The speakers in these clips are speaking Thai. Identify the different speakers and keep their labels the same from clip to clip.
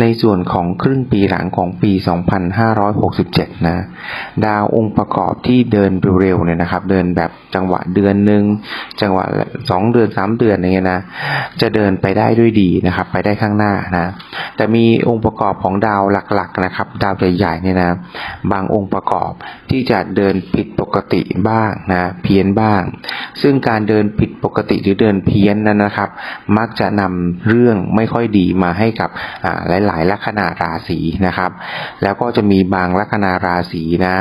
Speaker 1: ในส่วนของครึ่งปีหลังของปี 2567 นะ ดาวองค์ประกอบที่เดินเร็วๆเนี่ยนะครับ เดินแบบจังหวะเดือนหนึ่งจังหวะสองเดือนสามเดือนอย่างเงี้ยนะ จะเดินไปได้ด้วยดีนะครับ ไปได้ข้างหน้านะ แต่มีองค์ประกอบของดาวหลักๆนะครับ ดาวใหญ่ๆเนี่ยนะ บางองค์ประกอบที่จะเดินผิดปกติบ้างนะ เพี้ยนบ้าง ซึ่งการเดินผิดปกติหรือเดินเพี้ยนนั้นนะครับ มักจะนำเรื่องไม่ค่อยดีมาให้กับอ่าหลายลัคนาราศีนะครับ แล้วก็จะมีบางลัคนาราศีนะ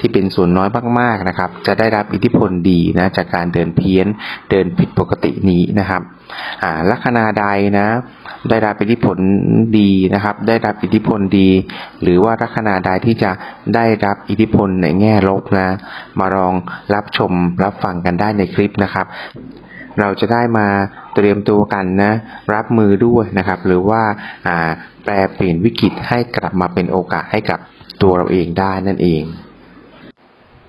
Speaker 1: ที่เป็นส่วนน้อยมากๆนะครับ จะได้รับอิทธิพลดีนะจากการเดินเพี้ยนเดินผิดปกตินี้นะครับลัคนาใดนะ ได้รับอิทธิพลดีนะครับ ได้รับอิทธิพลดี หรือว่าลัคนาใดที่จะได้รับอิทธิพลในแง่ลบนะ มาลองรับชมรับฟังกันได้ในคลิปนะครับ เราจะได้มาเตรียมตัวกันนะรับมือด้วยนะครับ หรือว่าแปลเปลี่ยนวิกฤตให้กลับมาเป็นโอกาสให้กับตัวเราเองได้นั่นเอง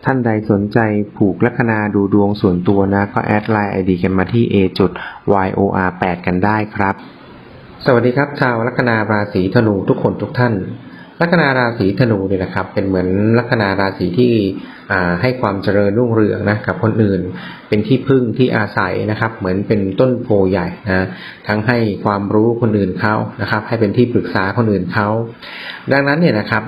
Speaker 1: ท่านใดสนใจผูกลัคนาดูดวงส่วนตัวนะ ก็แอดไลน์ ID กันมาที่ a yor 8 กันได้ครับ สวัสดีครับชาวลัคนาราศีธนูทุกคนทุกท่าน ลัคนาราศีธนูเนี่ยนะครับ เป็นเหมือนลัคนาราศีที่ให้ความเจริญรุ่งเรืองนะกับคนอื่น เป็นที่พึ่งที่อาศัยนะครับ เหมือนเป็นต้นโพใหญ่นะทั้งให้ความรู้คนอื่นเขานะครับ ให้เป็นที่ปรึกษาคนอื่นเขาดังนั้นเนี่ยนะครับ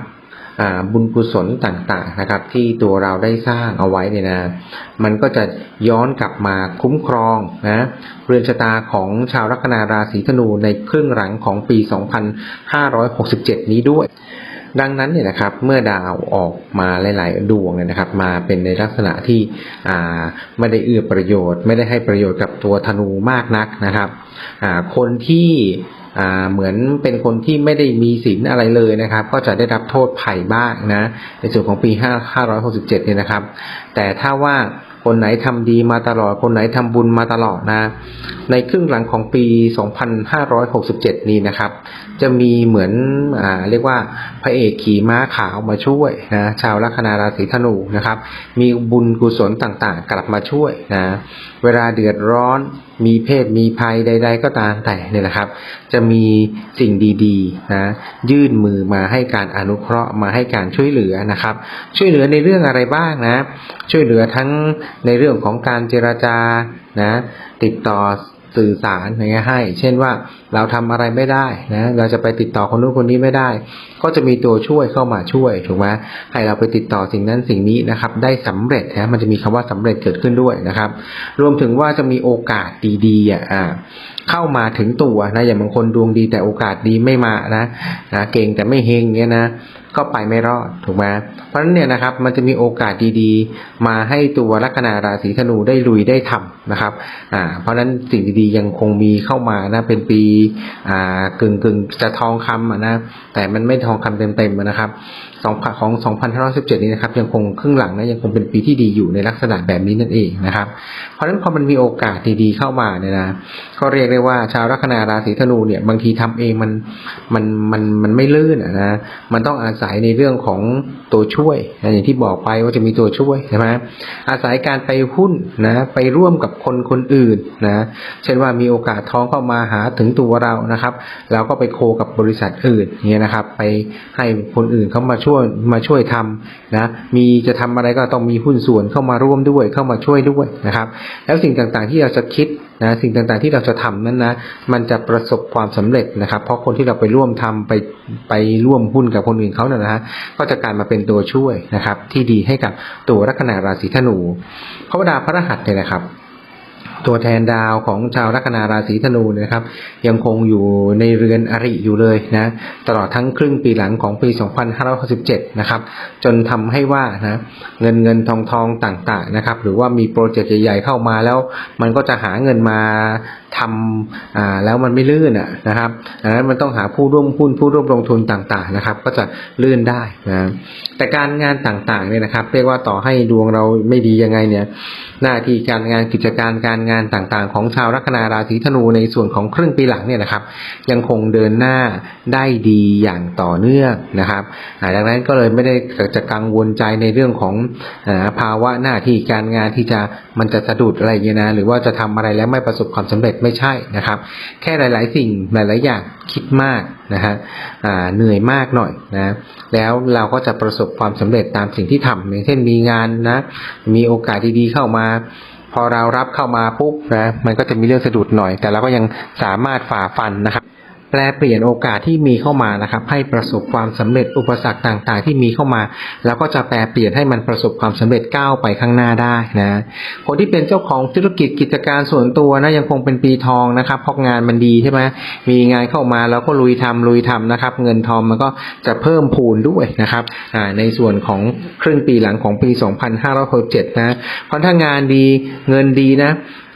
Speaker 1: บุญกุศลต่างๆนะครับ ที่ตัวเราได้สร้างเอาไว้เนี่ยนะมันก็จะย้อนกลับมาคุ้มครองนะเรือนชะตาของชาวลัคนาราศีธนูในครึ่งหลังของปี 2567 นี้ด้วย ดังนั้นเนี่ยนะครับเมื่อดาวออกมาหลาย ๆ ดวงเนี่ยนะครับ มาเป็นในลักษณะที่อ่าไม่ได้เอื้อประโยชน์ ไม่ได้ให้ประโยชน์กับตัวธนูมากนักนะครับอ่าคนที่อ่าเหมือนเป็นคนที่ไม่ได้มีศีลอะไรเลยนะครับ ก็จะได้รับโทษภัยบ้างนะในส่วนของปี 5567เนี่ยนะครับ แต่ถ้าว่า คนไหนทำดีมาตลอด คนไหนทำบุญมาตลอดนะ ในครึ่งหลังของปี 2567 นี้นะครับ จะมีเหมือนอ่าเรียกว่าพระเอกขี่ม้าขาวมาช่วยนะชาวลัคนาราศีธนูนะครับ มีบุญกุศลต่างๆ กลับมาช่วยนะ เวลาเดือดร้อนมีเพศมีภัยใด ๆ ก็ตามแต่เนี่ยนะครับ จะมีสิ่งดีๆนะยื่นมือมาให้การอนุเคราะห์มาให้การช่วยเหลือนะครับ ช่วยเหลือในเรื่องอะไรบ้างนะ ช่วยเหลือทั้งในเรื่องของการเจรจานะ ติดต่อ สื่อสารอย่างเงี้ยให้ เช่นว่าเราทำอะไรไม่ได้นะเราจะไปติดต่อคนนู้นคนนี้ไม่ได้ ก็จะมีตัวช่วยเข้ามาช่วยถูกไหมให้เราไปติดต่อสิ่งนั้นสิ่งนี้นะครับ ได้สำเร็จนะมันจะมีคำว่าสำเร็จเกิดขึ้นด้วยนะครับ รวมถึงว่าจะมีโอกาสดีๆอะอ่าเข้ามาถึงตัวนะอย่างบางคนดวงดีแต่โอกาสดีไม่มานะนะเก่งแต่ไม่เฮงเงี้ยนะ ก็ไปไม่รอดถูกไหมเพราะฉะนั้นเนี่ยนะครับมันจะมีโอกาสดีๆ มาให้ตัวลัคนาราศีธนูได้ลุยได้ทำนะครับอ่าเพราะฉะนั้นสิ่งดีๆยังคงมีเข้ามานะเป็นปีอ่ากึ่งกึ่งๆจะทองคำนะแต่มันไม่ทองคำเต็มๆนะครับสองของ 2517 นี้นะครับยังคงครึ่งหลังนะยังคงเป็นปีที่ดีอยู่ในลักษณะแบบนี้นั่นเองนะครับ เพราะฉะนั้นพอมันมีโอกาสดีๆเข้ามาเนี่ยนะก็เรียกได้ว่าชาวลัคนาราศีธนูเนี่ยบางทีทำเองมันมันมันมันไม่ลื่นอะนะมันต้องอาศัยในเรื่องของตัวช่วยนะอย่างที่บอกไปว่าจะมีตัวช่วยใช่ไหมอาศัยการไปหุ้นนะไปร่วมกับคนคนอื่นนะเช่นว่ามีโอกาสท้องเข้ามาหาถึงตัวเรานะครับเราก็ไปโคกับบริษัทอื่นเนี่ยนะครับ ไปให้คนอื่นเขามาช่วยมาช่วยทำนะมีจะทำอะไรก็ต้องมีหุ้นส่วนเข้ามาร่วมด้วยเข้ามาช่วยด้วยนะครับ แล้วสิ่งต่างๆที่เราจะคิดนะสิ่งต่างๆที่เราจะทำนั้นนะมันจะประสบความสำเร็จนะครับ เพราะคนที่เราไปร่วมทำไปไปร่วมหุ้นกับคนอื่นเขานะฮะก็จะกลายมาเป็นตัวช่วยนะครับ ที่ดีให้กับตัวลัคนาราศีธนูเพราะว่าดาวพระรหัสเนี่ยนะครับ ตัวแทนดาวของชาวลัคนาราศีธนูนะครับ ยังคงอยู่ในเรือนอริอยู่เลยนะตลอดทั้งครึ่งปีหลังของปี 2567 นะครับ จนทำให้ว่านะเงินเงินทองทองต่างๆนะครับ หรือว่ามีโปรเจกต์ใหญ่ๆเข้ามาแล้ว มันก็จะหาเงินมาทำอ่าแล้วมันไม่ลื่นอะนะครับดังนั้นมันต้องหาผู้ร่วมหุ้นผู้ร่วมลงทุนต่างๆนะครับ ก็จะลื่นได้นะแต่การงานต่างๆเนี่ยนะครับ เรียกว่าต่อให้ดวงเราไม่ดียังไงเนี่ย หน้าที่การงานกิจการการงงานต่างๆ ของชาวลัคนาราศีธนูในส่วนของครึ่งปีหลังเนี่ยนะครับ ยังคงเดินหน้าได้ดีอย่างต่อเนื่องนะครับดังนั้นก็เลยไม่ได้จะกังวลใจในเรื่องของอภาวะหน้าที่การงานที่จะมันจะสะดุดอะไรเงี้ยนะหรือว่าจะทำอะไรแล้วไม่ประสบความสำเร็จไม่ใช่นะครับ แค่หลาย ๆ สิ่งหลายๆอย่างคิดมากนะฮะเหนื่อยมากหน่อยนะแล้วเราก็จะประสบความสำเร็จตามสิ่งที่ทำอย่างเช่นมีงานนะมีโอกาสดีๆเข้ามา พอเรารับเข้ามาปุ๊บนะมันก็จะมีเรื่องสะดุดหน่อย แต่เราก็ยังสามารถฝ่าฟันนะครับ แปลเปลี่ยนโอกาสที่มีเข้ามานะครับ ให้ประสบความสำเร็จอุปสรรคต่างๆ ที่มีเข้ามา แล้วก็จะแปลเปลี่ยนให้มันประสบความสำเร็จก้าวไปข้างหน้าได้นะคนที่เป็นเจ้าของธุรกิจกิจการส่วนตัวนะยังคงเป็นปีทองนะครับเพราะงานมันดีใช่ไหมมีงานเข้ามาเราก็ลุยทำลุยทำนะครับ เงินทองมันก็จะเพิ่มพูนด้วยนะครับในส่วนของครึ่งปีหลังของปี 2567นะเพราะถ้างานดีเงินดีนะ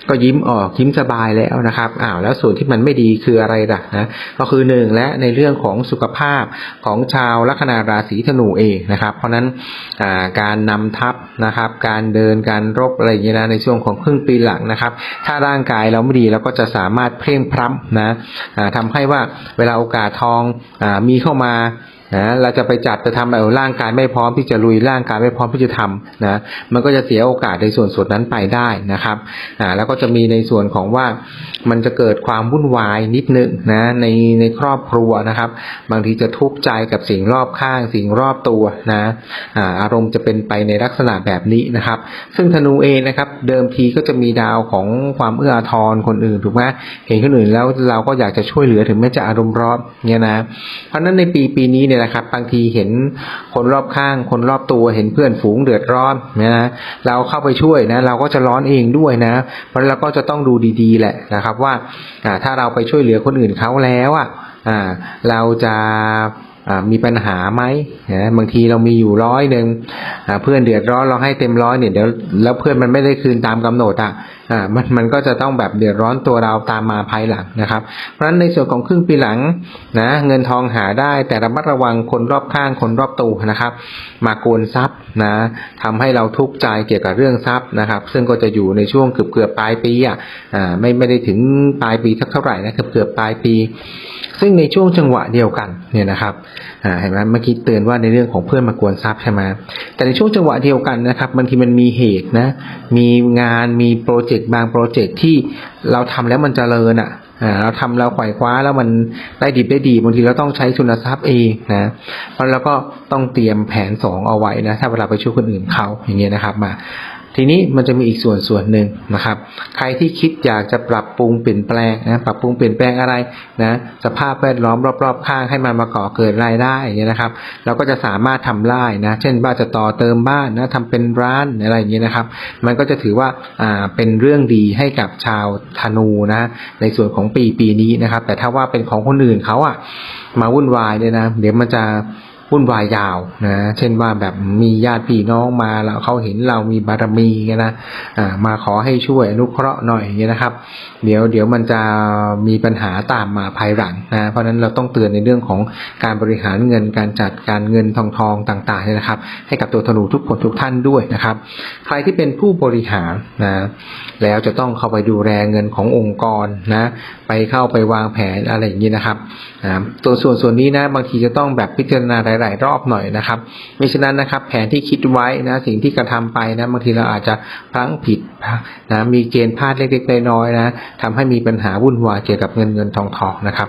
Speaker 1: ก็ยิ้มออกยิ้มสบายแล้วนะครับอ้าวแล้วส่วนที่มันไม่ดีคืออะไรล่ะนะก็คือหนึ่งและในเรื่องของสุขภาพของชาวลัคนาราศีธนูเองนะครับ เพราะนั้นการนำทัพนะครับ การเดินการรบอะไรอย่างเงี้นะในช่วงของครึ่งปีหลังนะครับ ถ้าร่างกายเราไม่ดีเราก็จะสามารถเพลียงพล้ำนะอ่าทำให้ว่าเวลาโอกาสทองอมีเข้ามา นะเราจะไปจัดจะทำเอาร่างกายไม่พร้อมที่จะลุยร่างกายไม่พร้อมที่จะทำนะมันก็จะเสียโอกาสในส่วนส่วนนั้นไปได้นะครับอ่าแล้วก็จะมีในส่วนของว่ามันจะเกิดความวุ่นวายนิดนึงนะในในครอบครัวนะครับ บางทีจะทุกข์ใจกับสิ่งรอบข้าง สิ่งรอบตัวนะอ่าอารมณ์จะเป็นไปในลักษณะแบบนี้นะครับ ซึ่งธนูเองนะครับเดิมทีก็จะมีดาวของความเอื้ออาทรคนอื่นถูกไหมเห็นคนอื่นแล้วเราก็อยากจะช่วยเหลือถึงแม้จะอารมณ์ร้อนเนี่ยนะเพราะฉะนั้นในปีปีนี้เนี่ยนะครับ บางทีเห็นคนรอบข้าง คนรอบตัวเห็นเพื่อนฝูงเดือดร้อนนะเราเข้าไปช่วยนะเราก็จะร้อนเองด้วยนะ เพราะเราก็จะต้องดูดีๆแหละนะครับว่าถ้าเราไปช่วยเหลือคนอื่นเขาแล้วอะอ่าเราจะ มีปัญหาไหมนะบางทีเรามีอยู่ร้อยหนึ่งเพื่อนเดือดร้อนเราให้เต็มร้อยเนี่ยเดี๋ยวแล้วเพื่อนมันไม่ได้คืนตามกำหนดอะมันมันก็จะต้องแบบเดือดร้อนตัวเราตามมาภายหลังนะครับ เพราะฉะนั้นในส่วนของครึ่งปีหลังนะเงินทองหาได้แต่ระมัดระวังคนรอบข้างคนรอบตัวนะครับ มาโกนทรัพย์นะทำให้เราทุกข์ใจเกี่ยวกับเรื่องทรัพย์นะครับ ซึ่งก็จะอยู่ในช่วงเกือบเกือบปลายปีอะไม่ไม่ได้ถึงปลายปีสักเท่าไหร่นะเกือบเกือบปลายปี ซึ่งในช่วงจังหวะเดียวกันเนี่ยนะครับอ่าเห็นไหมเมื่อกี้เตือนว่าในเรื่องของเพื่อนมากวนทรัพย์ใช่ไหมแต่ในช่วงจังหวะเดียวกันนะครับบางทีมันมีเหตุนะ มีงานมีโปรเจกต์บางโปรเจกต์ที่เราทำแล้วมันเจริญอะอ่าเราทำเราไขว่คว้าแล้วมันได้ดีได้ดีบางทีเราต้องใช้ทุนทรัพย์เองนะเพราะเราก็ต้องเตรียมแผนสองเอาไว้นะถ้าเวลาไปช่วยคนอื่นเขาอย่างเงี้ยนะครับมา ทีนี้มันจะมีอีกส่วนส่วนหนึ่งนะครับ ใครที่คิดอยากจะปรับปรุงเปลี่ยนแปลงนะปรับปรุงเปลี่ยนแปลงอะไรนะสภาพแวดล้อมรอบ ๆ ข้างให้มันมาก่อเกิดรายได้อย่างเงี้ยนะครับ เราก็จะสามารถทำได้นะเช่นว่าจะต่อเติมบ้านนะทำเป็นร้านอะไรอย่างเงี้ยนะครับ มันก็จะถือว่าอ่าเป็นเรื่องดีให้กับชาวธนูนะในส่วนของปีปีนี้นะครับ แต่ถ้าว่าเป็นของคนอื่นเขาอะมาวุ่นวายเนี่ยนะเดี๋ยวมันจะ วุ่นวายยาวนะเช่นว่าแบบมีญาติพี่น้องมาแล้วเขาเห็นเรามีบารมีไงนะอ่ามาขอให้ช่วยอนุเคราะห์หน่อยเงี้ยนะครับ เดี๋ยวเดี๋ยวมันจะมีปัญหาตามมาภายหลังนะเพราะนั้นเราต้องเตือนในเรื่องของการบริหารเงินการจัดการเงินทองทองต่างๆเนี่ยนะครับ ให้กับตัวธนูทุกคนทุกท่านด้วยนะครับ ใครที่เป็นผู้บริหารนะแล้วจะต้องเข้าไปดูแลเงินขององค์กรนะไปเข้าไปวางแผนอะไรอย่างนี้นะครับอ่าตัวส่วนส่วนนี้นะบางทีจะต้องแบบพิจารณาหลาย ๆ รอบหน่อยนะครับมิฉะนั้นนะครับ แผนที่คิดไว้นะสิ่งที่กระทำไปนะบางทีเราอาจจะพลั้งผิดนะมีเกณฑ์พลาดเล็กๆน้อยๆนะทำให้มีปัญหาวุ่นวายเกี่ยวกับเงินเงินทองทองนะครับ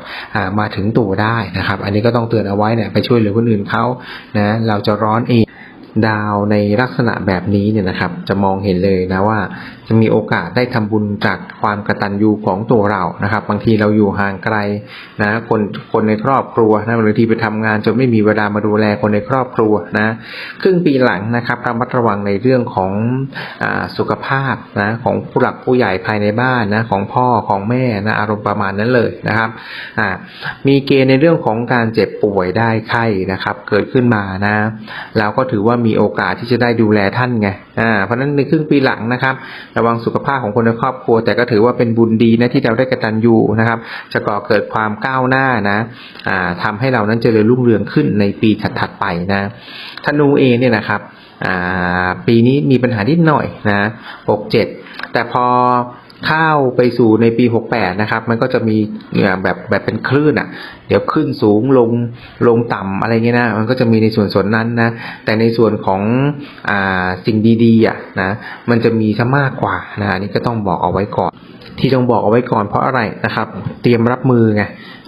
Speaker 1: มาถึงตัวได้นะครับ อันนี้ก็ต้องเตือนเอาไว้เนี่ยไปช่วยเหลือคนอื่นเขานะเราจะร้อนเอง ดาวในลักษณะแบบนี้เนี่ยนะครับ จะมองเห็นเลยนะว่า จะมีโอกาสได้ทำบุญจากความกระตัญญูของตัวเรานะครับ บางทีเราอยู่ห่างไกลนะคนคนในครอบครัวนะบางทีไปทำงานจนไม่มีเวลามาดูแลคนในครอบครัวนะครึ่งปีหลังนะครับระมัดระวังในเรื่องของอาสุขภาพนะของผู้หลักผู้ใหญ่ภายในบ้านนะของพ่อของแม่นะอารมณ์ประมาณนั้นเลยนะครับอ่ามีเกณฑ์ในเรื่องของการเจ็บป่วยได้ไข้นะครับ เกิดขึ้นมานะเราก็ถือว่ามีโอกาสที่จะได้ดูแลท่านไงอ่าเพราะฉะนั้นในครึ่งปีหลังนะครับ ระวังสุขภาพของคนในครอบครัว แต่ก็ถือว่าเป็นบุญดีนะที่เราได้กระตัญญูนะครับ จะก่อเกิดความก้าวหน้านะอ่าทำให้เรานั้นจเจริญรุ่งเรืองขึ้นในปีถัดๆไปนะธนูเองเนี่ยนะครับอ่าปีนี้มีปัญหานิดหน่อยนะหกเจ็ดแต่พอ ข้าไปสู่ในปี 68 นะครับ มันก็จะมีแบบแบบเป็นคลื่นอะ เดี๋ยวขึ้นสูงลงลงต่ำอะไรเงี้ยนะ มันก็จะมีในส่วนส่วนนั้นนะ แต่ในส่วนของอ่าสิ่งดีๆอะนะ มันจะมีซะมากกว่านะอันนี้ก็ต้องบอกเอาไว้ก่อน ที่ต้องบอกเอาไว้ก่อนเพราะอะไรนะครับ เตรียมรับมือไง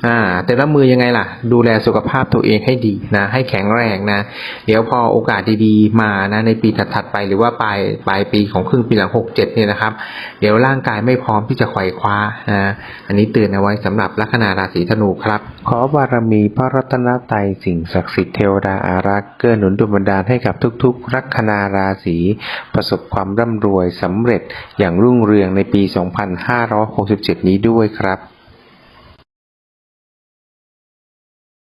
Speaker 1: อ่าแต่รับมือยังไงล่ะ ดูแลสุขภาพตัวเองให้ดีนะ ให้แข็งแรงนะ เดี๋ยวพอโอกาสดีๆมานะในปีถัดๆไปหรือว่าปลายปลายปีของครึ่งปีหลังหกเจ็ดเนี่ยนะครับ เดี๋ยวร่างกายไม่พร้อมที่จะไขว่คว้านะอันนี้เตือนเอาไว้สำหรับลัคนาราศีธนูครับ ขอบารมีพระรัตนตรัยสิ่งศักดิ์สิทธิ์เทวดาอารักษ์เกื้อหนุนดลบันดาลให้กับทุกๆลัคนาราศีประสบความร่ำรวยสำเร็จอย่างรุ่งเรืองในปี 2 5 2567 นี้ด้วยครับ